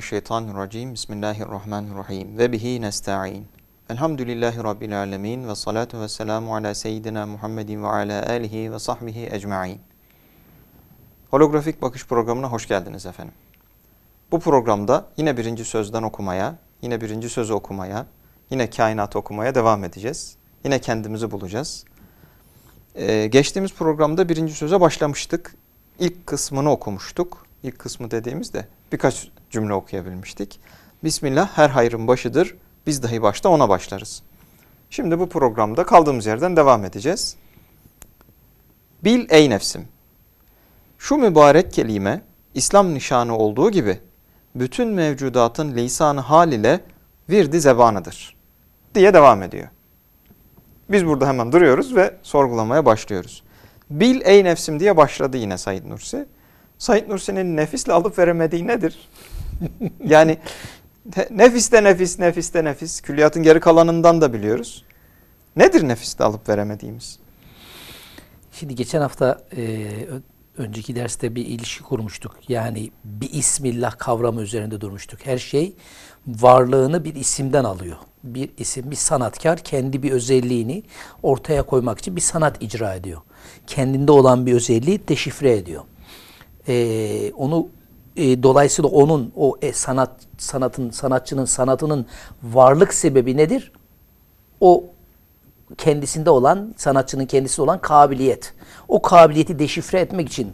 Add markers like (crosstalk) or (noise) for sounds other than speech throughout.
Euzu billahi mineşşeytanirracim. Bismillahirrahmanirrahim. Ve bihi nestaîn. Elhamdülillahi rabbil alamin ve salatu vesselamu ala seyyidina Muhammedin ve ala alihi ve sahbihi ecmaîn. Holografik Bakış programına hoş geldiniz efendim. Bu programda yine birinci sözden okumaya, yine birinci sözü okumaya, yine kainatı okumaya devam edeceğiz. Yine kendimizi bulacağız. Ee, geçtiğimiz programda birinci söze başlamıştık. İlk kısmını okumuştuk. İlk kısmı dediğimizde birkaç cümle okuyabilmiştik. Bismillah her hayrın başıdır. Biz dahi başta ona başlarız. Şimdi bu programda kaldığımız yerden devam edeceğiz. Bil ey nefsim. Şu mübarek kelime İslam nişanı olduğu gibi bütün mevcudatın lisanı hal ile virdi zebanıdır diye devam ediyor. Biz burada hemen duruyoruz ve sorgulamaya başlıyoruz. Bil ey nefsim diye başladı yine Said Nursi. Said Nursi'nin nefisle alıp veremediği nedir? yani nefiste nefis, nefiste nefis. Külliyatın geri kalanından da biliyoruz. Nedir nefiste alıp veremediğimiz? Şimdi geçen hafta e, önceki derste bir ilişki kurmuştuk. Yani bir ismillah kavramı üzerinde durmuştuk. Her şey varlığını bir isimden alıyor. Bir isim, bir sanatkar kendi bir özelliğini ortaya koymak için bir sanat icra ediyor. Kendinde olan bir özelliği deşifre ediyor. Ee, onu e, dolayısıyla onun o e, sanat sanatın sanatçının sanatının varlık sebebi nedir? O kendisinde olan sanatçının kendisi olan kabiliyet. O kabiliyeti deşifre etmek için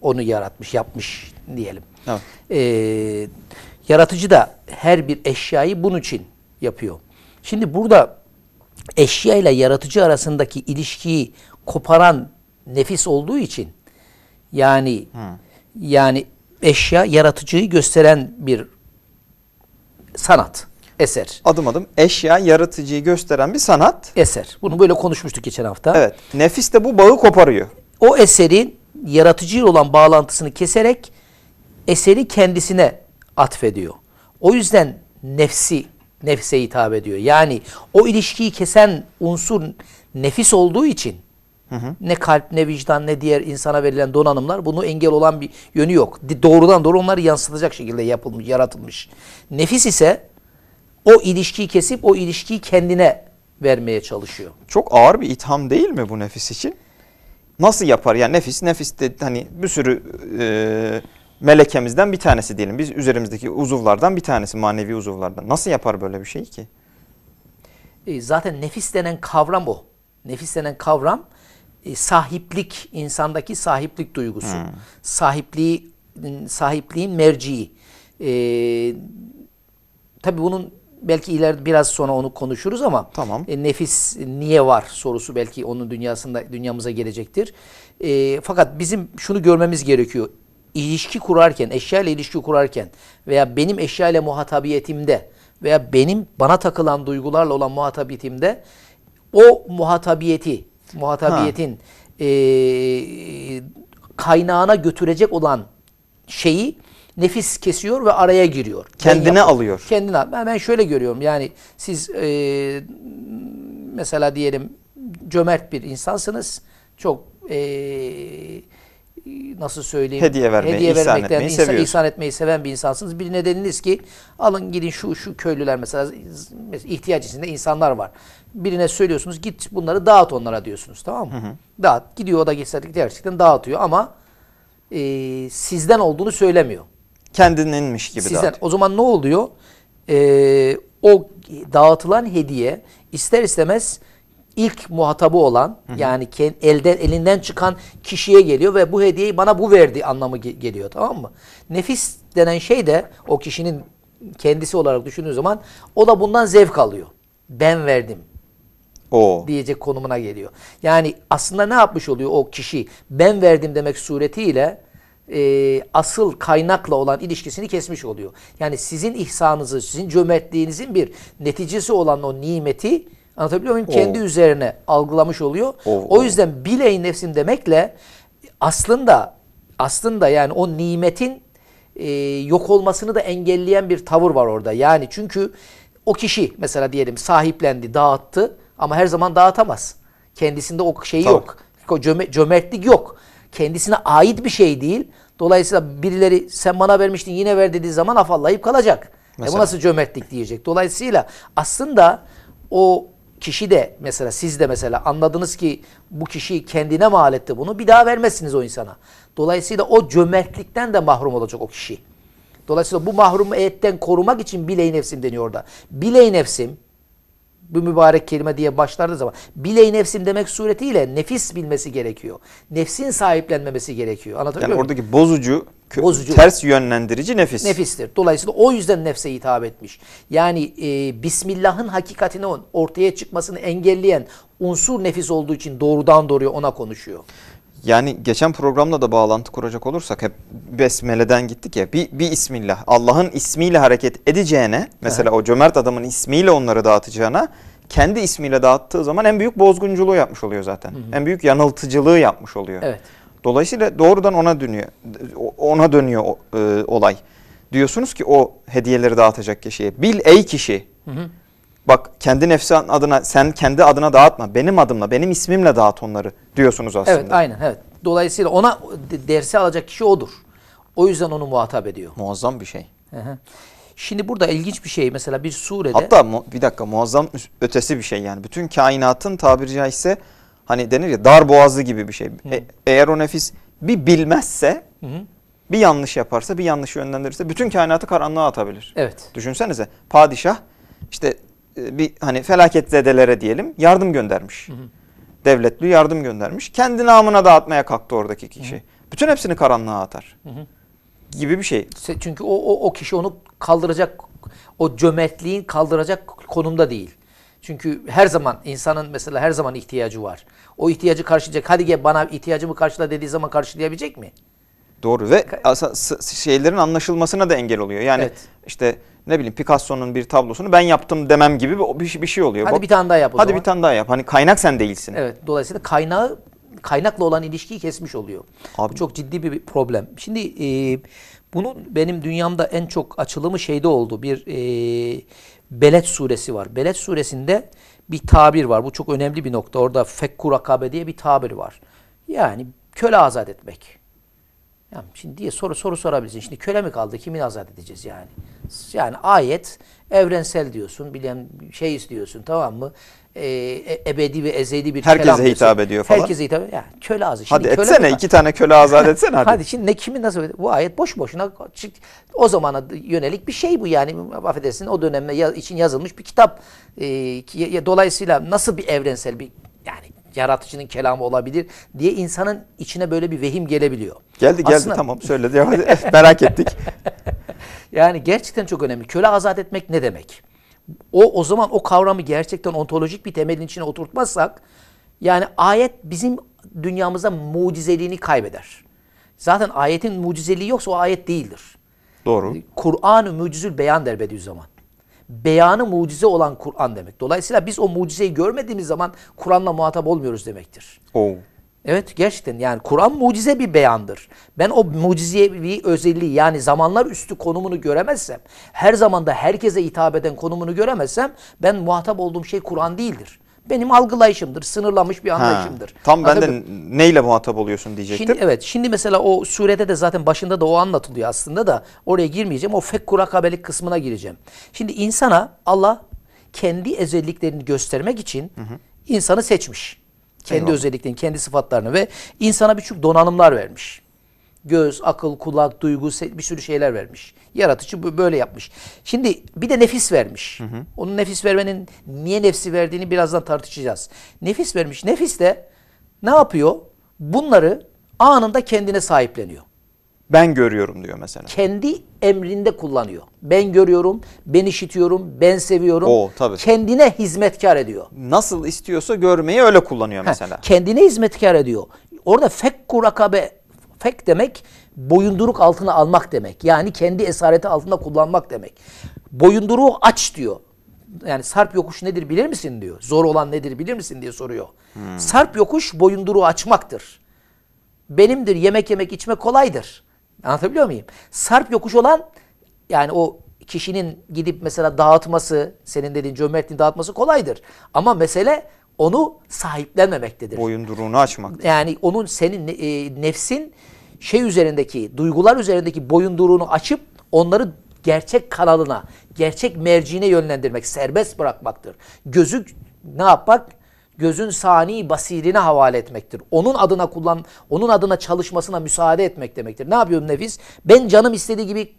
onu yaratmış, yapmış diyelim. Evet. Ee, yaratıcı da her bir eşyayı bunun için yapıyor. Şimdi burada eşya ile yaratıcı arasındaki ilişkiyi koparan nefis olduğu için yani hmm. yani eşya yaratıcıyı gösteren bir sanat eser. Adım adım eşya yaratıcıyı gösteren bir sanat. Eser. Bunu böyle konuşmuştuk geçen hafta. Evet. Nefis de bu bağı koparıyor. O eserin yaratıcıyla olan bağlantısını keserek eseri kendisine atfediyor. O yüzden nefsi nefse hitap ediyor. Yani o ilişkiyi kesen unsur nefis olduğu için hı hı. ne kalp ne vicdan ne diğer insana verilen donanımlar bunu engel olan bir yönü yok. Doğrudan doğru onları yansıtacak şekilde yapılmış, yaratılmış. Nefis ise o ilişkiyi kesip o ilişkiyi kendine vermeye çalışıyor. Çok ağır bir itham değil mi bu nefis için? Nasıl yapar? Yani nefis, nefis de hani bir sürü e, melekemizden bir tanesi diyelim. Biz üzerimizdeki uzuvlardan bir tanesi, manevi uzuvlardan. Nasıl yapar böyle bir şey ki? E, zaten nefis denen kavram o. Nefis denen kavram e, sahiplik, insandaki sahiplik duygusu. Hmm. Sahipliği, sahipliğin merciği. E, tabii bunun belki ileride biraz sonra onu konuşuruz ama tamam. e, nefis niye var sorusu belki onun dünyasında dünyamıza gelecektir. E, fakat bizim şunu görmemiz gerekiyor. İlişki kurarken, eşya ile ilişki kurarken veya benim eşya ile muhatabiyetimde veya benim bana takılan duygularla olan muhatabiyetimde o muhatabiyeti, muhatabiyetin e, kaynağına götürecek olan şeyi nefis kesiyor ve araya giriyor. Kendine alıyor. Kendine. Ben, ben şöyle görüyorum. Yani siz e, mesela diyelim cömert bir insansınız. Çok e, nasıl söyleyeyim? Hediye vermeyi, hediye ihsan vermekten, etmeyi insan, ihsan etmeyi seven bir insansınız. Bir nedeniniz ki alın gidin şu şu köylüler mesela ihtiyaç içinde insanlar var. Birine söylüyorsunuz git bunları dağıt onlara diyorsunuz tamam mı? Hı hı. Dağıt. Gidiyor o da gerçekten dağıtıyor ama e, sizden olduğunu söylemiyor kendininmiş gibi Sizden. Dağıt. O zaman ne oluyor? Ee, o dağıtılan hediye ister istemez ilk muhatabı olan hı hı. yani elden elinden çıkan kişiye geliyor ve bu hediyeyi bana bu verdi anlamı geliyor tamam mı? Nefis denen şey de o kişinin kendisi olarak düşündüğü zaman o da bundan zevk alıyor. Ben verdim. O. diyecek konumuna geliyor. Yani aslında ne yapmış oluyor o kişi? Ben verdim demek suretiyle e, asıl kaynakla olan ilişkisini kesmiş oluyor. Yani sizin ihsanınızı, sizin cömertliğinizin bir neticesi olan o nimeti anlatabiliyor muyum? O. Kendi üzerine algılamış oluyor. O, o yüzden biley nefsim demekle aslında aslında yani o nimetin e, yok olmasını da engelleyen bir tavır var orada. Yani çünkü o kişi mesela diyelim sahiplendi, dağıttı ama her zaman dağıtamaz. Kendisinde o şey yok. O cömertlik yok kendisine ait bir şey değil. Dolayısıyla birileri sen bana vermiştin yine ver dediği zaman afallayıp kalacak. E bu nasıl cömertlik diyecek. Dolayısıyla aslında o kişi de mesela siz de mesela anladınız ki bu kişi kendine mal etti bunu bir daha vermezsiniz o insana. Dolayısıyla o cömertlikten de mahrum olacak o kişi. Dolayısıyla bu mahrumiyetten korumak için biley nefsim deniyor orada. Biley nefsim bu mübarek kelime diye başlardığı zaman biley nefsim demek suretiyle nefis bilmesi gerekiyor. Nefsin sahiplenmemesi gerekiyor. Anlatabiliyor Yani muyum? oradaki bozucu, Bozucu. ters yönlendirici nefis. Nefistir. Dolayısıyla o yüzden nefse hitap etmiş. Yani e, Bismillah'ın hakikatini ortaya çıkmasını engelleyen unsur nefis olduğu için doğrudan doğruya ona konuşuyor. Yani geçen programda da bağlantı kuracak olursak hep Besmele'den gittik ya. Bir, bir ismillah. Allah'ın ismiyle hareket edeceğine mesela o cömert adamın ismiyle onları dağıtacağına kendi ismiyle dağıttığı zaman en büyük bozgunculuğu yapmış oluyor zaten. En büyük yanıltıcılığı yapmış oluyor. Evet. Dolayısıyla doğrudan ona dönüyor. Ona dönüyor o, e, olay. Diyorsunuz ki o hediyeleri dağıtacak kişiye bil ey kişi. Bak kendi nefsi adına sen kendi adına dağıtma. Benim adımla, benim ismimle dağıt onları diyorsunuz aslında. Evet aynen evet. Dolayısıyla ona de- dersi alacak kişi odur. O yüzden onu muhatap ediyor. Muazzam bir şey. Hı hı. Şimdi burada ilginç bir şey mesela bir surede Hatta bir dakika muazzam ötesi bir şey yani. Bütün kainatın tabiri caizse hani denir ya dar boğazı gibi bir şey. E- eğer o nefis bir bilmezse, bir yanlış yaparsa, bir yanlış yönlendirirse bütün kainatı karanlığa atabilir. evet Düşünsenize padişah işte e, bir hani felaket zedelere diyelim yardım göndermiş. Devletli yardım göndermiş. Kendi namına dağıtmaya kalktı oradaki kişi. Bütün hepsini karanlığa atar. Gibi bir şey. Çünkü o, o, o kişi onu kaldıracak, o cömertliğin kaldıracak konumda değil. Çünkü her zaman insanın mesela her zaman ihtiyacı var. O ihtiyacı karşılayacak. Hadi gel bana ihtiyacımı karşıla dediği zaman karşılayabilecek mi? Doğru ve şeylerin anlaşılmasına da engel oluyor. Yani Evet. işte ne bileyim Picasso'nun bir tablosunu ben yaptım demem gibi bir, bir, şey- bir şey oluyor. Hadi Bak- bir tane daha yap o Hadi zaman. bir tane daha yap. Hani kaynak sen değilsin. Evet. Dolayısıyla kaynağı kaynakla olan ilişkiyi kesmiş oluyor. Abi- Bu çok ciddi bir problem. Şimdi e, bunun benim dünyamda en çok açılımı şeyde oldu. Bir e, Beled suresi var. Beled suresinde bir tabir var. Bu çok önemli bir nokta. Orada fekku rakabe diye bir tabir var. Yani köle azat etmek. Yani şimdi diye soru soru sorabilirsin. Şimdi köle mi kaldı? Kimi azat edeceğiz yani? Yani ayet evrensel diyorsun. Bilen şey istiyorsun tamam mı? Ee, e- ebedi ve ezeli bir Herkese kelam diyorsun. hitap ediyor falan. Herkese hitap ediyor. Yani köle azı. Şimdi Hadi köle etsene mi- iki tane köle azat etsene hadi. Hadi şimdi ne kimin nasıl bu ayet boş boşuna o zamana yönelik bir şey bu yani affedersin o dönemde ya- için yazılmış bir kitap. Ee, ya- dolayısıyla nasıl bir evrensel bir yani yaratıcının kelamı olabilir diye insanın içine böyle bir vehim gelebiliyor. Geldi geldi Aslında- tamam söyle. devam et. (laughs) Merak ettik. (laughs) Yani gerçekten çok önemli. Köle azat etmek ne demek? O o zaman o kavramı gerçekten ontolojik bir temelin içine oturtmazsak yani ayet bizim dünyamızda mucizeliğini kaybeder. Zaten ayetin mucizeliği yoksa o ayet değildir. Doğru. Kur'an-ı mucizül beyan der Bediüzzaman. Beyanı mucize olan Kur'an demek. Dolayısıyla biz o mucizeyi görmediğimiz zaman Kur'an'la muhatap olmuyoruz demektir. Oo. Evet gerçekten yani Kur'an mucize bir beyandır. Ben o mucizevi özelliği yani zamanlar üstü konumunu göremezsem, her zamanda herkese hitap eden konumunu göremezsem ben muhatap olduğum şey Kur'an değildir. Benim algılayışımdır, sınırlamış bir Ha, anlayışımdır. Tam ben de neyle muhatap oluyorsun diyecektim. Şimdi evet şimdi mesela o surede de zaten başında da o anlatılıyor aslında da oraya girmeyeceğim. O fekku rakabelik kısmına gireceğim. Şimdi insana Allah kendi özelliklerini göstermek için insanı seçmiş. Kendi Eyvallah. özelliklerini, kendi sıfatlarını ve insana birçok donanımlar vermiş. Göz, akıl, kulak, duygu bir sürü şeyler vermiş. Yaratıcı böyle yapmış. Şimdi bir de nefis vermiş. Onun nefis vermenin niye nefsi verdiğini birazdan tartışacağız. Nefis vermiş. Nefis de ne yapıyor? Bunları anında kendine sahipleniyor. Ben görüyorum diyor mesela. Kendi emrinde kullanıyor. Ben görüyorum, ben işitiyorum, ben seviyorum. Oo, tabii. Kendine hizmetkar ediyor. Nasıl istiyorsa görmeyi öyle kullanıyor Ha, mesela. kendine hizmetkar ediyor. Orada fekku rakabe, fek demek boyunduruk altına almak demek. Yani kendi esareti altında kullanmak demek. Boyunduruğu aç diyor. Yani sarp yokuş nedir bilir misin diyor. Zor olan nedir bilir misin diye soruyor. Sarp yokuş boyunduruğu açmaktır. Benimdir yemek yemek içmek kolaydır. Anlatabiliyor muyum? Sarp yokuş olan yani o kişinin gidip mesela dağıtması, senin dediğin cömertliğin dağıtması kolaydır. Ama mesele onu sahiplenmemektedir. Boyunduruğunu açmak. Yani onun senin e, nefsin şey üzerindeki, duygular üzerindeki boyunduruğunu açıp onları gerçek kanalına, gerçek merciğine yönlendirmek, serbest bırakmaktır. Gözü ne yapmak? Gözün sani basirine havale etmektir. Onun adına kullan, onun adına çalışmasına müsaade etmek demektir. Ne yapıyor nefis? Ben canım istediği gibi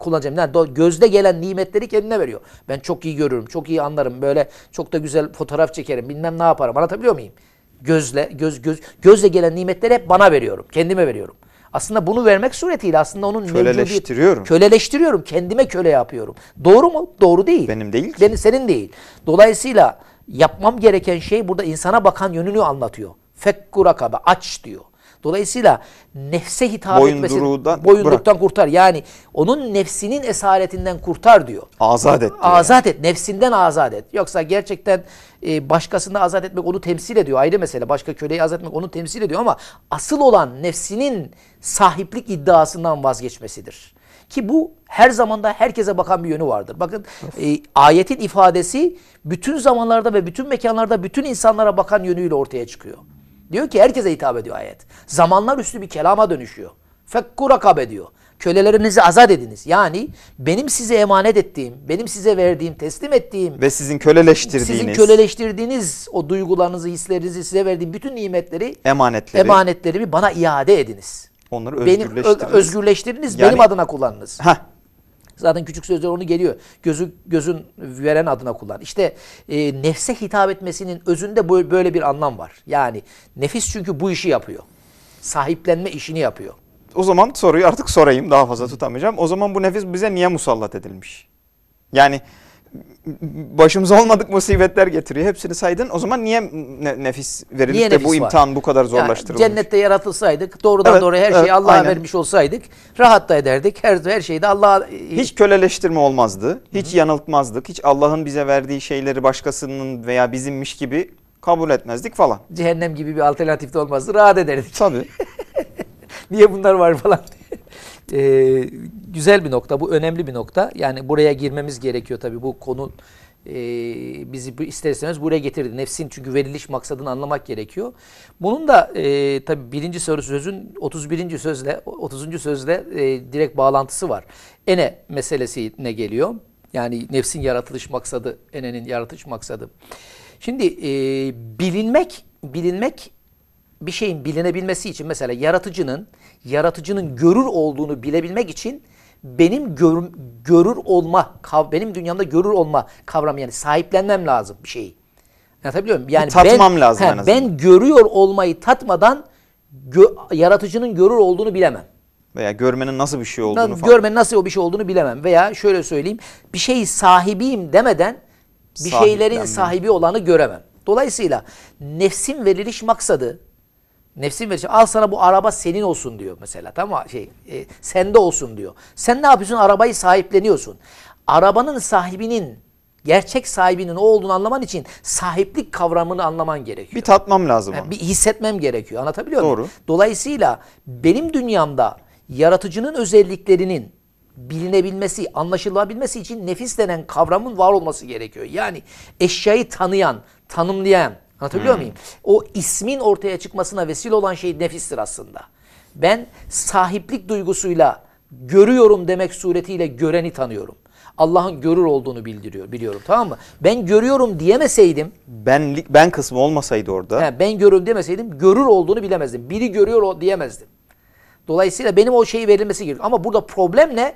kullanacağım. Yani gözde gelen nimetleri kendine veriyor. Ben çok iyi görürüm, çok iyi anlarım. Böyle çok da güzel fotoğraf çekerim. Bilmem ne yaparım. Anlatabiliyor muyum? Gözle göz göz gözle gelen nimetleri hep bana veriyorum. Kendime veriyorum. Aslında bunu vermek suretiyle aslında onun Köleleştiriyorum. Köleleştiriyorum. Kendime köle yapıyorum. Doğru mu? Doğru değil. Benim değil ki. Benim senin değil. Dolayısıyla yapmam gereken şey burada insana bakan yönünü anlatıyor. Fekku rakabe aç diyor. Dolayısıyla nefse hitap etmesi Boyunduruğundan boyunduruktan kurtar. Yani onun nefsinin esaretinden kurtar diyor. Azat et Azat et. Nefsinden azat et. Yoksa gerçekten e, başkasını azat etmek onu temsil ediyor. Ayrı mesele. Başka köleyi azat etmek onu temsil ediyor ama asıl olan nefsinin sahiplik iddiasından vazgeçmesidir. Ki bu her zamanda herkese bakan bir yönü vardır. Bakın e, ayetin ifadesi bütün zamanlarda ve bütün mekanlarda bütün insanlara bakan yönüyle ortaya çıkıyor. Diyor ki herkese hitap ediyor ayet. Zamanlar üstü bir kelama dönüşüyor. Fekku rakabe diyor. Kölelerinizi azat ediniz. Yani benim size emanet ettiğim, benim size verdiğim, teslim ettiğim, Ve sizin köleleştirdiğiniz sizin köleleştirdiğiniz o duygularınızı, hislerinizi size verdiğim bütün nimetleri, emanetleri emanetlerimi bana iade ediniz. onları Benim özgürleştiriniz. özgürleştiriniz, Yani- benim adına kullanınız. Heh, Zaten küçük sözler onu geliyor. Gözü gözün veren adına kullan. İşte e, nefse hitap etmesinin özünde böyle bir anlam var. Yani nefis çünkü bu işi yapıyor. Sahiplenme işini yapıyor. o zaman soruyu artık sorayım daha fazla tutamayacağım. O zaman bu nefis bize niye musallat edilmiş? Yani başımıza olmadık musibetler getiriyor. Hepsini saydın. O zaman niye ne- nefis verilip Niye de nefis bu var? imtihan bu kadar Yani zorlaştırılmış? cennette yaratılsaydık doğrudan Evet, doğruya her evet, şeyi Allah'a aynen. vermiş olsaydık rahat da ederdik. Her, her şeyi de Allah'a Hiç köleleştirme olmazdı. Hiç yanıltmazdık. Hiç Allah'ın bize verdiği şeyleri başkasının veya bizimmiş gibi kabul etmezdik falan. cehennem gibi bir alternatif de olmazdı. Rahat ederdik. Tabii. (laughs) Niye bunlar var falan diye. Ee, güzel bir nokta. Bu önemli bir nokta. Yani buraya girmemiz gerekiyor tabii. Bu konu e, bizi ister buraya getirdi. Nefsin çünkü veriliş maksadını anlamak gerekiyor. Bunun da e, tabii birinci soru sözün 31. sözle 30. sözle e, direkt bağlantısı var. Ene meselesine geliyor. Yani nefsin yaratılış maksadı, enenin yaratılış maksadı. Şimdi e, bilinmek, bilinmek bir şeyin bilinebilmesi için mesela yaratıcının yaratıcının görür olduğunu bilebilmek için benim gör, görür olma kav- benim dünyamda görür olma kavramı yani sahiplenmem lazım bir şeyi. Anlatabiliyor muyum? Yani tatmam ben, lazım he, en azından. Ben görüyor olmayı tatmadan gö- yaratıcının görür olduğunu bilemem. Veya görmenin nasıl bir şey olduğunu falan. Görmenin nasıl bir şey olduğunu bilemem. Veya şöyle söyleyeyim bir şeyi sahibiyim demeden bir şeylerin sahibi olanı göremem. Dolayısıyla nefsin veriliş maksadı nefsin veriliş al sana bu araba senin olsun diyor mesela tamam mı? Şey, e, sende olsun diyor. Sen ne yapıyorsun? Arabayı sahipleniyorsun. Arabanın sahibinin gerçek sahibinin o olduğunu anlaman için sahiplik kavramını anlaman gerekiyor. Bir tatmam lazım Yani onu. bir hissetmem gerekiyor. Anlatabiliyor muyum? Doğru. Dolayısıyla benim dünyamda yaratıcının özelliklerinin bilinebilmesi, anlaşılabilmesi için nefis denen kavramın var olması gerekiyor. Yani eşyayı tanıyan, tanımlayan, anlatabiliyor Hmm. muyum? O ismin ortaya çıkmasına vesile olan şey nefistir aslında. Ben sahiplik duygusuyla görüyorum demek suretiyle göreni tanıyorum. Allah'ın görür olduğunu bildiriyor, biliyorum tamam mı? Ben görüyorum diyemeseydim, Benlik ben kısmı olmasaydı orada. He, ben görürüm demeseydim görür olduğunu bilemezdim. Biri görüyor o diyemezdim. Dolayısıyla benim o şeyi verilmesi gerekiyor. Ama burada problem ne?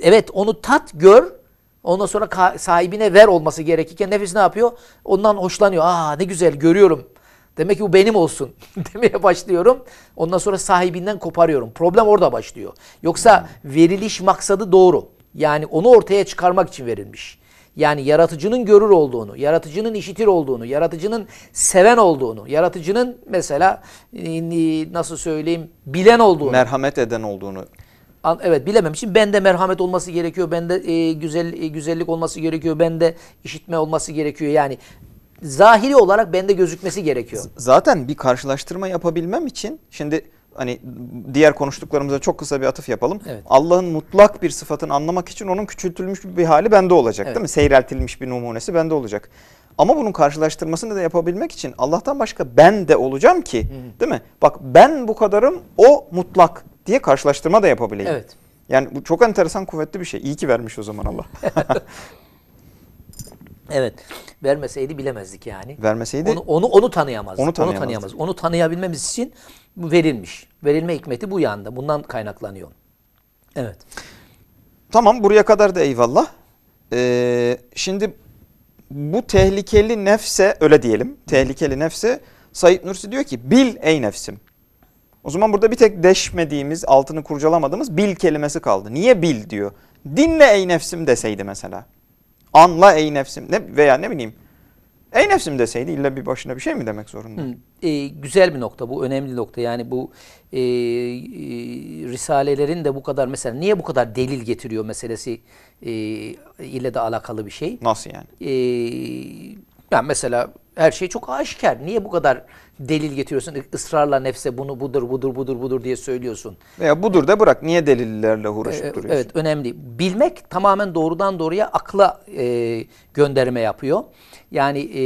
Evet onu tat, gör. Ondan sonra sahibine ver olması gerekirken nefis ne yapıyor? Ondan hoşlanıyor. Aa ne güzel görüyorum. Demek ki bu benim olsun (laughs) demeye başlıyorum. Ondan sonra sahibinden koparıyorum. Problem orada başlıyor. Yoksa veriliş maksadı doğru. Yani onu ortaya çıkarmak için verilmiş. Yani yaratıcının görür olduğunu, yaratıcının işitir olduğunu, yaratıcının seven olduğunu, yaratıcının mesela e, nasıl söyleyeyim bilen olduğunu. Merhamet eden olduğunu. An- Evet bilemem için bende merhamet olması gerekiyor. Bende e, güzel e, güzellik olması gerekiyor. Bende işitme olması gerekiyor. Yani zahiri olarak bende gözükmesi gerekiyor. Zaten bir karşılaştırma yapabilmem için şimdi hani diğer konuştuklarımıza çok kısa bir atıf yapalım. Evet. Allah'ın mutlak bir sıfatını anlamak için onun küçültülmüş bir hali bende olacak Evet. değil mi? Seyreltilmiş bir numunesi bende olacak. Ama bunun karşılaştırmasını da yapabilmek için Allah'tan başka ben de olacağım ki değil mi? Bak ben bu kadarım o mutlak diye karşılaştırma da yapabileyim. Evet. Yani bu çok enteresan kuvvetli bir şey. İyi ki vermiş o zaman Allah. (laughs) Evet. Vermeseydi bilemezdik yani. Vermeseydi Onu onu onu tanıyamazdık. Onu Onu tanıyamazdık. tanıyamaz. Onu tanıyabilmemiz için bu verilmiş. Verilme hikmeti bu yanda. Bundan kaynaklanıyor. Evet. Tamam buraya kadar da eyvallah. Ee, şimdi bu tehlikeli nefse öyle diyelim. Tehlikeli nefse Said Nursi diyor ki bil ey nefsim. O zaman burada bir tek deşmediğimiz, altını kurcalamadığımız bil kelimesi kaldı. Niye bil diyor. Dinle ey nefsim deseydi mesela. Anla ey nefsim ne, veya ne bileyim. Ey nefsim deseydi illa bir başına bir şey mi demek zorunda? Hı, e, güzel bir nokta bu önemli nokta yani bu e, e, risalelerin de bu kadar mesela niye bu kadar delil getiriyor meselesi e, ile de alakalı bir şey. Nasıl yani? E, yani mesela her şey çok aşikar. Niye bu kadar delil getiriyorsun? ısrarla nefse bunu budur budur budur budur diye söylüyorsun. Veya budur da bırak niye delillerle uğraşıp Ee, duruyorsun? Evet önemli. Bilmek tamamen doğrudan doğruya akla e, gönderme yapıyor. Yani e,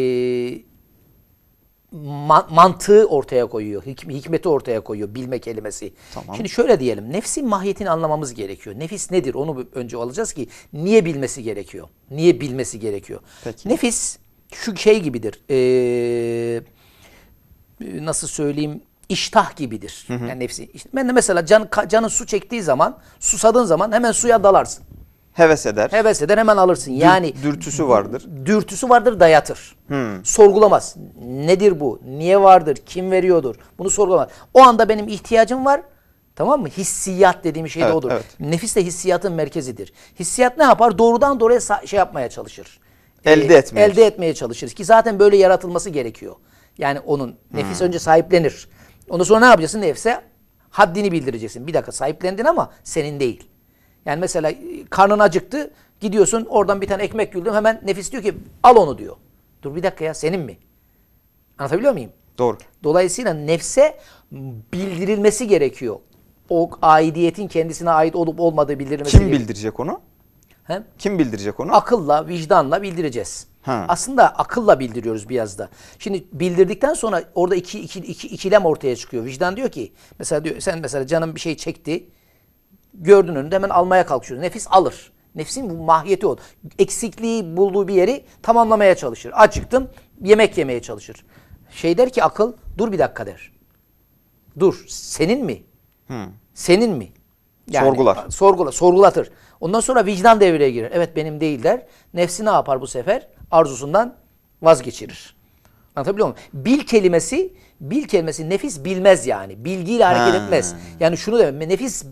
ma- mantığı ortaya koyuyor. hik- hikmeti ortaya koyuyor bilme kelimesi. Tamam. Şimdi şöyle diyelim. Nefsin mahiyetini anlamamız gerekiyor. Nefis nedir? Onu önce alacağız ki niye bilmesi gerekiyor? Niye bilmesi gerekiyor? Peki. Nefis şu şey gibidir. Eee nasıl söyleyeyim iştah gibidir. Yani nefsi. İşte ben de mesela can, canın su çektiği zaman, susadığın zaman hemen suya dalarsın. Heves eder. Heves eder hemen alırsın. Yani dürtüsü vardır. Dürtüsü vardır dayatır. Hmm. Sorgulamaz. Nedir bu? Niye vardır? Kim veriyordur? Bunu sorgulamaz. O anda benim ihtiyacım var. Tamam mı? Hissiyat dediğim şey de Evet, odur. evet. Nefis de hissiyatın merkezidir. Hissiyat ne yapar? Doğrudan doğruya şey yapmaya çalışır. Elde etmeye Elde etmeye çalışır. Ki zaten böyle yaratılması gerekiyor. Yani onun nefis önce sahiplenir. Ondan sonra ne yapacaksın? Nefse haddini bildireceksin. Bir dakika sahiplendin ama senin değil. Yani mesela e, karnın acıktı. Gidiyorsun oradan bir tane ekmek güldüm. Hemen nefis diyor ki al onu diyor. Dur bir dakika ya senin mi? Anlatabiliyor muyum? Doğru. Dolayısıyla nefse bildirilmesi gerekiyor. O aidiyetin kendisine ait olup olmadığı bildirilmesi Kim gerekiyor. bildirecek onu? He? Kim bildirecek onu? Akılla, vicdanla bildireceğiz. Ha. Aslında akılla bildiriyoruz biraz da. Şimdi bildirdikten sonra orada iki, iki, iki, ikilem ortaya çıkıyor. Vicdan diyor ki, mesela diyor, sen mesela canın bir şey çekti, gördün önünde hemen almaya kalkıyorsun. Nefis alır. Nefsin bu mahiyeti o. Eksikliği bulduğu bir yeri tamamlamaya çalışır. Acıktım, yemek yemeye çalışır. Şey der ki akıl, dur bir dakika der. Dur, senin mi? Senin mi? Sorgular. Sorgula, sorgulatır. Ondan sonra vicdan devreye girer. Evet benim değil der. Nefsi ne yapar bu sefer? Arzusundan vazgeçirir. Anlatabiliyor muyum? Bil kelimesi, bil kelimesi nefis bilmez yani. Bilgiyle hareket Ha. etmez. Yani şunu demek, nefis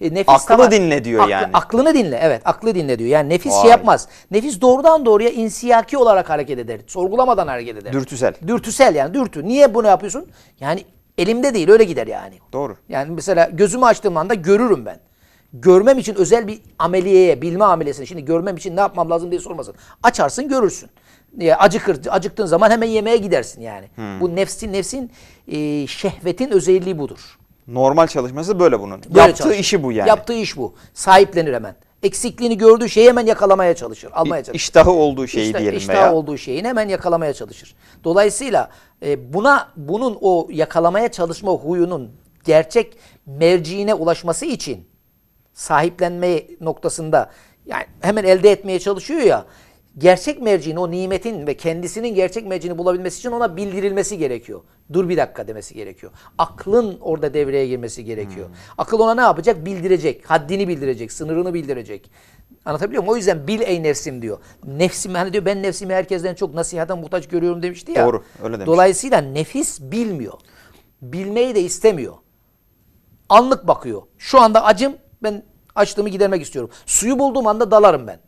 e, nefis Aklı tamam- dinle diyor Aklı- yani. Aklını dinle, evet aklı dinle diyor. Yani nefis Vay. şey yapmaz. Nefis doğrudan doğruya insiyaki olarak hareket eder. Sorgulamadan hareket eder. Dürtüsel. Dürtüsel yani dürtü. Niye bunu yapıyorsun? Yani elimde değil öyle gider yani. Doğru. Yani mesela gözümü açtığım anda görürüm ben. Görmem için özel bir ameliyeye, bilme ameliyesine. Şimdi görmem için ne yapmam lazım diye sormasın. Açarsın görürsün. Ya acıkır, acıktığın zaman hemen yemeğe gidersin yani. Bu nefsin nefsin e, şehvetin özelliği budur. Normal çalışması böyle bunun. Böyle Yaptığı çalışır. işi bu yani. Yaptığı iş bu. Sahiplenir hemen. Eksikliğini gördüğü şeyi hemen yakalamaya çalışır. Almaya çalışır. İştahı olduğu şeyi İşte- diyelim iştahı veya. olduğu şeyini hemen yakalamaya çalışır. Dolayısıyla e, buna bunun o yakalamaya çalışma huyunun gerçek merciine ulaşması için sahiplenme noktasında yani hemen elde etmeye çalışıyor ya gerçek merciğini o nimetin ve kendisinin gerçek merciğini bulabilmesi için ona bildirilmesi gerekiyor. Dur bir dakika demesi gerekiyor. Aklın orada devreye girmesi gerekiyor. Akıl ona ne yapacak? Bildirecek. Haddini bildirecek. Sınırını bildirecek. Anlatabiliyor muyum? O yüzden bil ey nefsim diyor. Nefsim hani diyor ben nefsimi herkesten çok nasihata muhtaç görüyorum demişti ya. Doğru, öyle demiş. Dolayısıyla nefis bilmiyor. Bilmeyi de istemiyor. Anlık bakıyor. Şu anda acım ben açlığımı gidermek istiyorum. Suyu bulduğum anda dalarım ben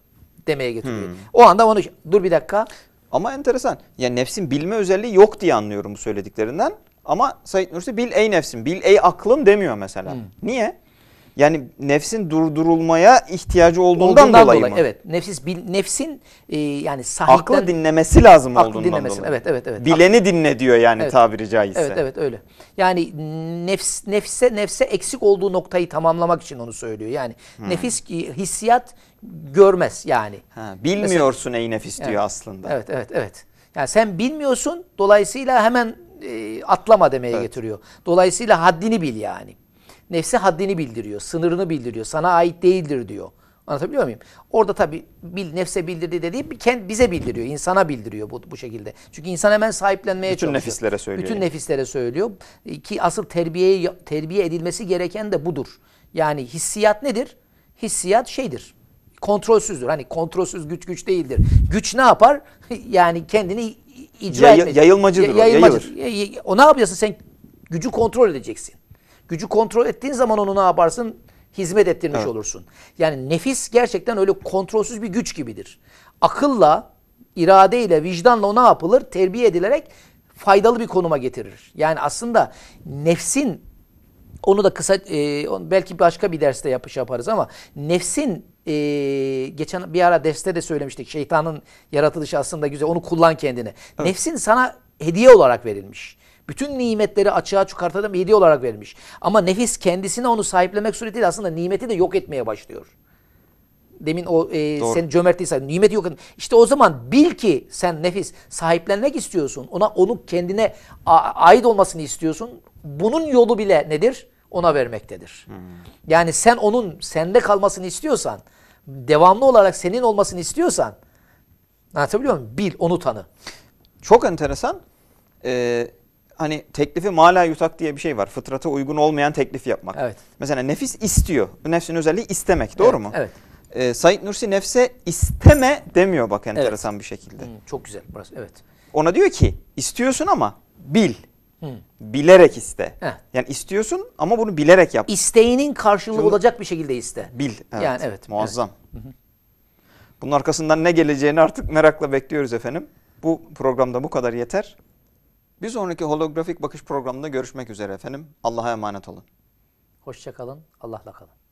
demeye getiriyor. Hmm. O anda onu dur bir dakika. Ama enteresan. Yani nefsin bilme özelliği yok diye anlıyorum bu söylediklerinden. Ama Said Nursi bil ey nefsim, bil ey aklım demiyor mesela. Hmm. Niye? Yani nefsin durdurulmaya ihtiyacı olduğundan, dolayı, mı? Evet. Nefis bil, nefsin e, yani sahiplen Aklı dinlemesi lazım Aklı olduğundan dinlemesi, dolayı. evet, evet, evet. Bileni dinle diyor yani Evet. tabiri caizse. Evet evet öyle. Yani nefs nefse nefse eksik olduğu noktayı tamamlamak için onu söylüyor. Yani Hmm. nefis ki hissiyat görmez yani. Ha, bilmiyorsun ey nefis diyor Evet. aslında. Evet evet evet. Yani sen bilmiyorsun dolayısıyla hemen e, atlama demeye Evet. getiriyor. Dolayısıyla haddini bil yani. Nefsi haddini bildiriyor, sınırını bildiriyor. Sana ait değildir diyor. Anlatabiliyor muyum? Orada tabii bil, nefse bildirdi dediği bir kend, bize bildiriyor, insana bildiriyor bu, bu şekilde. Çünkü insan hemen sahiplenmeye Bütün çalışıyor. nefislere söylüyor Bütün yani. nefislere söylüyor. Ki asıl terbiye terbiye edilmesi gereken de budur. Yani hissiyat nedir? Hissiyat şeydir. Kontrolsüzdür. Hani kontrolsüz güç güç değildir. Güç ne yapar? (laughs) Yani kendini icra Yayı- etmek. yayılmacıdır o, Yayılmacıdır. Ya- ya- O ne yapıyorsun? Sen gücü kontrol edeceksin. Gücü kontrol ettiğin zaman onu ne yaparsın? Hizmet ettirmiş Evet. olursun. Yani nefis gerçekten öyle kontrolsüz bir güç gibidir. Akılla, iradeyle, vicdanla o ne yapılır? Terbiye edilerek faydalı bir konuma getirir. Yani aslında nefsin onu da kısa e, belki başka bir derste yapış yaparız ama nefsin e, geçen bir ara derste de söylemiştik. Şeytanın yaratılışı aslında güzel. Onu kullan kendine. Nefsin sana hediye olarak verilmiş. Bütün nimetleri açığa çıkartan bir hediye olarak verilmiş. Ama nefis kendisine onu sahiplenmek suretiyle aslında nimeti de yok etmeye başlıyor. Demin o e, Doğru. say- nimeti yok. İşte o zaman bil ki sen nefis sahiplenmek istiyorsun. Ona onu kendine ait olmasını istiyorsun. Bunun yolu bile nedir? Ona vermektedir. Yani sen onun sende kalmasını istiyorsan, devamlı olarak senin olmasını istiyorsan, anlatabiliyor muyum? Bil, onu tanı. Çok enteresan. Ee, hani teklifi mala yutak diye bir şey var. Fıtrata uygun olmayan teklif yapmak. Evet. Mesela nefis istiyor. Bu nefsin özelliği istemek. Doğru Evet, mu? evet. Ee, Said Nursi nefse isteme demiyor bak enteresan bir şekilde. Hı, çok güzel burası. Evet. Ona diyor ki istiyorsun ama bil. Bilerek iste. Heh. Yani istiyorsun ama bunu bilerek yap. İsteğinin karşılığı Şunu- olacak bir şekilde iste. Bil. Evet. Yani evet. Muazzam. Bunun arkasından ne geleceğini artık merakla bekliyoruz efendim. Bu programda bu kadar yeter. Bir sonraki holografik bakış programında görüşmek üzere efendim. Allah'a emanet olun. Hoşça kalın. Allah'la kalın.